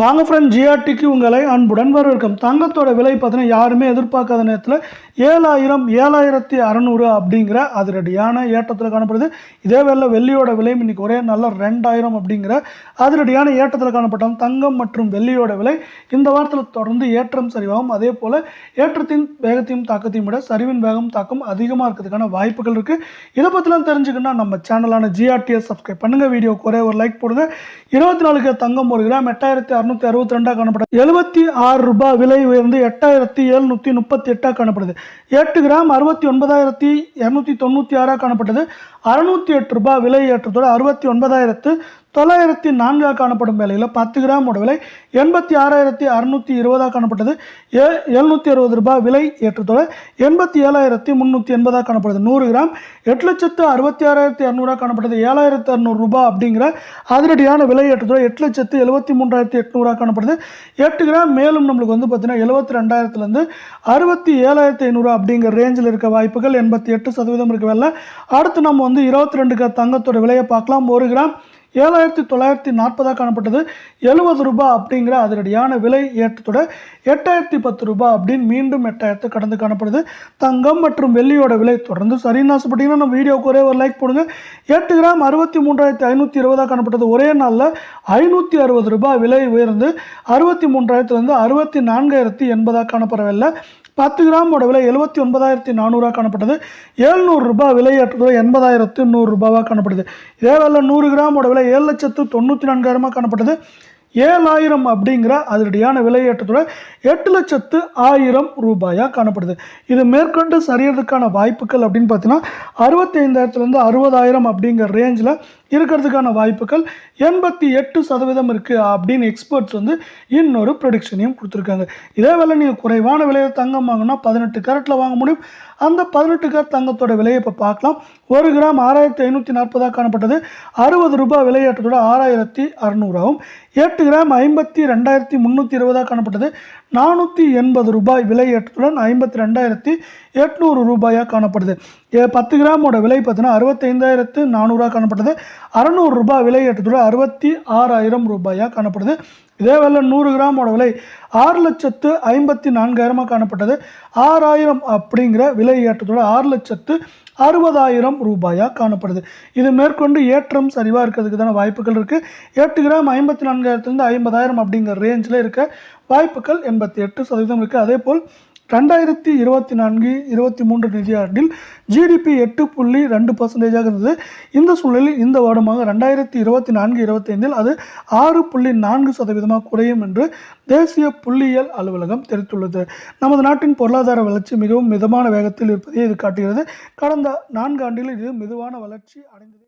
வாங்க ஃப்ரெண்ட் ஜிஆர்டிக்கு உங்களை அன்புடன் வரவேற்கும். தங்கத்தோட விலை பார்த்தீங்கன்னா யாருமே எதிர்பார்க்காத நேரத்தில் ஏழாயிரம் ஏழாயிரத்தி அறநூறு அப்படிங்கிற அதிரடியான ஏற்றத்தில் காணப்படுது. இதே வேளை வெள்ளியோட விலை இன்றைக்கி ஒரே நல்ல ரெண்டாயிரம் அப்படிங்கிற அதிரடியான ஏற்றத்தில் காணப்பட்டோம் தங்கம் மற்றும் வெள்ளியோட விலை இந்த வாரத்தில் தொடர்ந்து ஏற்றம் சரிவாகும். அதே போல் ஏற்றத்தின் வேகத்தையும் தாக்கத்தையும் விட சரிவின் வேகம் தாக்கம் அதிகமாக இருக்கிறதுக்கான வாய்ப்புகள் இருக்குது இதை பற்றிலாம் தெரிஞ்சுக்கணும்னா நம்ம சேனலான ஜிஆர்டிஎஸ் சப்ஸ்கிரைப் பண்ணுங்கள் வீடியோக்கு ஒரே ஒரு லைக் போடுங்க. இருபத்தி நாலுக்கு தங்கம் ஒரு கிராம் எட்டாயிரத்தி அறுநூறு இரநூத்தி அறுபத்தி ரெண்டாக காணப்படுது. எழுபத்தி ஆறு ரூபாய் விலை உயர்ந்து எட்டாயிரத்தி எழுநூற்றி முப்பத்தி எட்டாக காணப்படுது. எட்டு கிராம் அறுபத்தி ஒன்பதாயிரத்தி இரநூத்தி தொண்ணூற்றி ஆறாக காணப்பட்டது அறுநூத்தி எட்டு ரூபாய் விலை ஏற்றத்தோடு அறுபத்தி ஒன்பதாயிரத்து தொள்ளாயிரத்தி நான்காக காணப்படும் விலையில் பத்து கிராமோட விலை எண்பத்தி ஆறாயிரத்தி அறுநூற்றி இருபதாக காணப்பட்டது ஏ எழுநூற்றி அறுபது ரூபாய் விலை ஏற்றத்தோட எண்பத்தி ஏழாயிரத்தி முந்நூற்றி எண்பதாக காணப்படுது. நூறு கிராம் எட்டு லட்சத்து அறுபத்தி ஆறாயிரத்தி இரநூறுவா காணப்பட்டது ஏழாயிரத்து அறுநூறு ரூபாய் அப்படிங்கிற அதிரடியான விலை ஏற்றத்தோட எட்டு லட்சத்து எழுபத்தி மூன்றாயிரத்தி எட்நூறுவா காணப்படுது. எட்டு கிராம் மேலும் நம்மளுக்கு வந்து பார்த்திங்கன்னா எழுபத்தி ரெண்டாயிரத்துலேருந்து அறுபத்தி ஏழாயிரத்தி ஐநூறு அப்படிங்கிற ரேஞ்சில் இருக்க வாய்ப்புகள் எண்பத்தி எட்டு சதவீதம் இருக்க வேலை. அடுத்து நம்ம வந்து இருபத்தி ரெண்டு தங்கத்தோட விலையை பார்க்கலாம். ஒரு கிராம் ஏழாயிரத்தி தொள்ளாயிரத்தி நாற்பதாக காணப்பட்டது. எழுபது ரூபாய் அப்படிங்கிற அதிரடியான விலை ஏற்றத்தோட எட்டாயிரத்தி பத்து ரூபாய் அப்படின்னு மீண்டும் எட்டாயிரத்து கடந்து காணப்படுது. தங்கம் மற்றும் வெள்ளியோட விலை தொடர்ந்து சரின்னு ஆசைப்பட்டீங்கன்னா நம்ம வீடியோக்கு ஒரே ஒரு லைக் போடுங்க. எட்டு கிராம் அறுபத்தி மூன்றாயிரத்தி ஐநூற்றி இருபதாக காணப்பட்டது. ஒரே நாளில் ஐநூற்றி அறுபது ரூபாய் விலை உயர்ந்து அறுபத்தி மூன்றாயிரத்துலேருந்து அறுபத்தி நான்காயிரத்தி எண்பதாக காணப்படவில்லை. பத்து கிராமோட விலை எழுபத்தி ஒன்பதாயிரத்தி நானூறுரூவா காணப்பட்டது. ஏழ்நூறு ரூபாய் விலை எண்பதாயிரத்து நூறுரூபாவாக காணப்பட்டது காணப்படுது. இதே வேலை நூறு கிராமோட விலை ஏழு லட்சத்து தொண்ணூற்றி நான்காயிரமாக காணப்பட்டது. ஏழாயிரம் அப்படிங்கிற அதிரடியான விலையேற்றத்தோட எட்டு லட்சத்து ஆயிரம் ரூபாயாக காணப்படுது. இது மேற்கொண்டு சரியறதுக்கான வாய்ப்புகள் அப்படின்னு பார்த்தீங்கன்னா அறுபத்தைந்தாயிரத்துலேருந்து அறுபதாயிரம் அப்படிங்கிற ரேஞ்சில் இருக்கிறதுக்கான வாய்ப்புகள் எண்பத்தி எட்டு சதவீதம் இருக்குது அப்படின்னு எக்ஸ்பர்ட்ஸ் வந்து இன்னொரு ப்ரொடிக்ஷனையும் கொடுத்துருக்காங்க. இதே வேலை நீங்கள் குறைவான விலையில் தங்கம் வாங்கினா பதினெட்டு கேரட்டில் வாங்க முடியும். அந்த பதினெட்டு கேரட் தங்கத்தோட விலையை இப்போ பார்க்கலாம். ஒரு கிராம் ஆறாயிரத்தி ஐநூற்றி நாற்பதாக காணப்பட்டது. அறுபது ரூபாய் விலையேற்றத்தோட ஆறாயிரத்தி அறநூறாகும் எட்டு கிராம் ஐம்பத்தி ரெண்டாயிரத்தி முந்நூற்றி இருபதாக காணப்பட்டது. நானூற்றி எண்பது ரூபாய் விலையேற்றத்துடன் ஐம்பத்தி ரெண்டாயிரத்தி எட்நூறு ரூபாயாக காணப்படுது. பத்து கிராமோட விலை பார்த்தீங்கன்னா அறுபத்தைந்தாயிரத்து நானூறுரூவா காணப்பட்டது. அறநூறு ரூபாய் விலையேற்றத்தோட அறுபத்தி ஆறாயிரம் ரூபாயாக காணப்படுது. இதே வேலை நூறு கிராமோட விலை ஆறு லட்சத்து ஐம்பத்தி நான்காயிரமாக காணப்பட்டது. ஆறாயிரம் அப்படிங்கிற விலை ஏற்றத்துடன் ஆறு லட்சத்து அறுபதாயிரம் ரூபாயாக காணப்படுது. இது மேற்கொண்டு ஏற்றம் சரிவாக இருக்கிறதுக்கு வாய்ப்புகள் இருக்குது எட்டு கிராம் ஐம்பத்தி நான்காயிரத்துலேருந்து ஐம்பதாயிரம் அப்படிங்கிற ரேஞ்சில் இருக்க வாய்ப்புகள் எண்பத்தி எட்டு சதவீதம் இருக்குது அதே போல் ரெண்டாயிரத்தி இருபத்தி நான்கு இருபத்தி மூன்று நிதியாண்டில் ஜிடிபி எட்டு புள்ளி ரெண்டு பர்சன்டேஜாக இருந்தது. இந்த சூழலில் இந்த வருடமாக ரெண்டாயிரத்தி இருபத்தி நான்கு இருபத்தைந்தில் அது ஆறு புள்ளி நான்கு சதவீதமாக குறையும் என்று தேசிய புள்ளியியல் அலுவலகம் தெரிவித்துள்ளது. நமது நாட்டின் பொருளாதார வளர்ச்சி மிகவும் மிதமான வேகத்தில் இருப்பதை இது காட்டுகிறது. கடந்த நான்கு ஆண்டில் இது மெதுவான வளர்ச்சி அடைந்தது